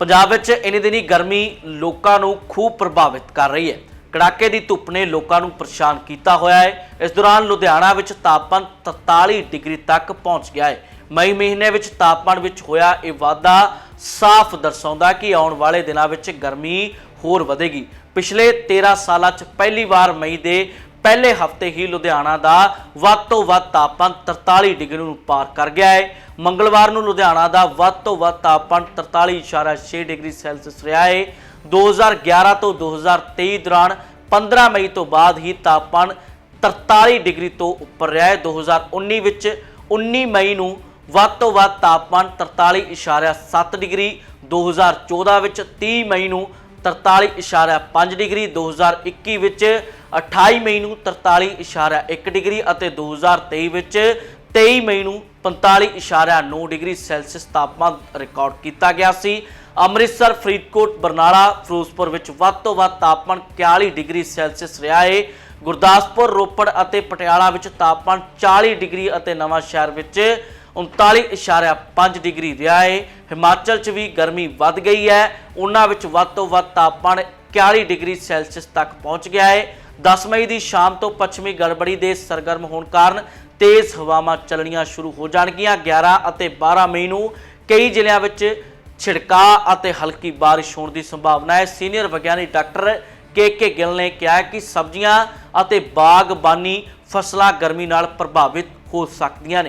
ਪੰਜਾਬ ਵਿੱਚ ਇਨੀ ਦਿਨੀ ਗਰਮੀ ਲੋਕਾਂ ਨੂੰ ਖੂਬ ਪ੍ਰਭਾਵਿਤ ਕਰ ਰਹੀ ਹੈ। ਕੜਾਕੇ ਦੀ ਧੁੱਪ ਨੇ ਲੋਕਾਂ ਨੂੰ ਪਰੇਸ਼ਾਨ ਕੀਤਾ ਹੋਇਆ ਹੈ। ਇਸ ਦੌਰਾਨ ਲੁਧਿਆਣਾ ਵਿੱਚ ਤਾਪਮਾਨ 43 ਡਿਗਰੀ ਤੱਕ ਪਹੁੰਚ ਗਿਆ ਹੈ। ਮਈ ਮਹੀਨੇ ਵਿੱਚ ਤਾਪਮਾਨ ਵਿੱਚ ਹੋਇਆ ਇਹ ਵਾਧਾ ਸਾਫ਼ ਦਰਸਾਉਂਦਾ ਕਿ ਆਉਣ ਵਾਲੇ ਦਿਨਾਂ ਵਿੱਚ ਗਰਮੀ ਹੋਰ ਵਧੇਗੀ। ਪਿਛਲੇ 13 ਸਾਲਾਂ 'ਚ ਪਹਿਲੀ ਵਾਰ ਮਈ ਦੇ ਪਹਿਲੇ ਹਫ਼ਤੇ ਹੀ ਲੁਧਿਆਣਾ ਦਾ ਵੱਧ ਤੋਂ ਵੱਧ ਤਾਪਮਾਨ 43 ਡਿਗਰੀ ਨੂੰ ਪਾਰ ਕਰ ਗਿਆ ਹੈ। ਮੰਗਲਵਾਰ ਨੂੰ ਲੁਧਿਆਣਾ ਦਾ ਵੱਧ ਤੋਂ ਵੱਧ ਤਾਪਮਾਨ 43.6 ਡਿਗਰੀ ਸੈਲਸੀਅਸ ਰਿਹਾ ਹੈ। 2011 ਤੋਂ 2023 ਦੌਰਾਨ 15 ਮਈ ਤੋਂ ਬਾਅਦ ਹੀ ਤਾਪਮਾਨ 43 ਡਿਗਰੀ ਤੋਂ ਉੱਪਰ ਰਿਹਾ ਹੈ। 2019 ਵਿੱਚ 19 ਮਈ ਨੂੰ ਵੱਧ ਤੋਂ ਵੱਧ ਤਾਪਮਾਨ 43.7 ਡਿਗਰੀ 2014 ਵਿੱਚ 30 ਮਈ ਨੂੰ 43.5 ਡਿਗਰੀ 2021 ਵਿੱਚ 28 ਮਈ ਨੂੰ 43.1 ਡਿਗਰੀ ਅਤੇ 2023 ਵਿੱਚ 23 ਮਈ ਨੂੰ 45.9 ਡਿਗਰੀ ਸੈਲਸੀਅਸ ਤਾਪਮਾਨ ਰਿਕਾਰਡ ਕੀਤਾ ਗਿਆ ਸੀ। ਅੰਮ੍ਰਿਤਸਰ, ਫਰੀਦਕੋਟ, ਬਰਨਾਲਾ, ਫਿਰੋਜ਼ਪੁਰ ਵਿੱਚ ਵੱਧ ਤੋਂ ਵੱਧ ਤਾਪਮਾਨ 41 ਡਿਗਰੀ ਸੈਲਸੀਅਸ ਰਿਹਾ ਹੈ ਗੁਰਦਾਸਪੁਰ, ਰੋਪੜ ਅਤੇ ਪਟਿਆਲਾ ਵਿੱਚ ਤਾਪਮਾਨ 40 ਡਿਗਰੀ ਅਤੇ ਨਵਾਂ ਸ਼ਹਿਰ ਵਿੱਚ 39.5 ਡਿਗਰੀ ਰਿਹਾ ਹੈ ਹਿਮਾਚਲ 'ਚ ਵੀ ਗਰਮੀ ਵੱਧ ਗਈ ਹੈ। ਉਹਨਾਂ ਵਿੱਚ ਵੱਧ ਤੋਂ ਵੱਧ ਤਾਪਮਾਨ 41 ਡਿਗਰੀ ਸੈਲਸੀਅਸ ਤੱਕ ਪਹੁੰਚ ਗਿਆ ਹੈ 10 ਮਈ ਦੀ ਸ਼ਾਮ ਤੋਂ ਪੱਛਮੀ ਗੜਬੜੀ ਦੇ ਸਰਗਰਮ ਹੋਣ ਕਾਰਨ ਤੇਜ਼ ਹਵਾਵਾਂ ਚੱਲਣੀਆਂ ਸ਼ੁਰੂ ਹੋ ਜਾਣਗੀਆਂ। 11 ਅਤੇ 12 ਮਈ ਨੂੰ ਕਈ ਜ਼ਿਲ੍ਹਿਆਂ ਵਿੱਚ ਛਿੜਕਾਅ ਅਤੇ ਹਲਕੀ ਬਾਰਿਸ਼ ਹੋਣ ਦੀ ਸੰਭਾਵਨਾ ਹੈ। ਸੀਨੀਅਰ ਵਿਗਿਆਨੀ ਡਾਕਟਰ ਕੇ ਕੇ ਗਿੱਲ ਨੇ ਕਿਹਾ ਕਿ ਸਬਜ਼ੀਆਂ ਅਤੇ ਬਾਗਬਾਨੀ ਫਸਲਾਂ ਗਰਮੀ ਨਾਲ ਪ੍ਰਭਾਵਿਤ ਹੋ ਸਕਦੀਆਂ ਨੇ।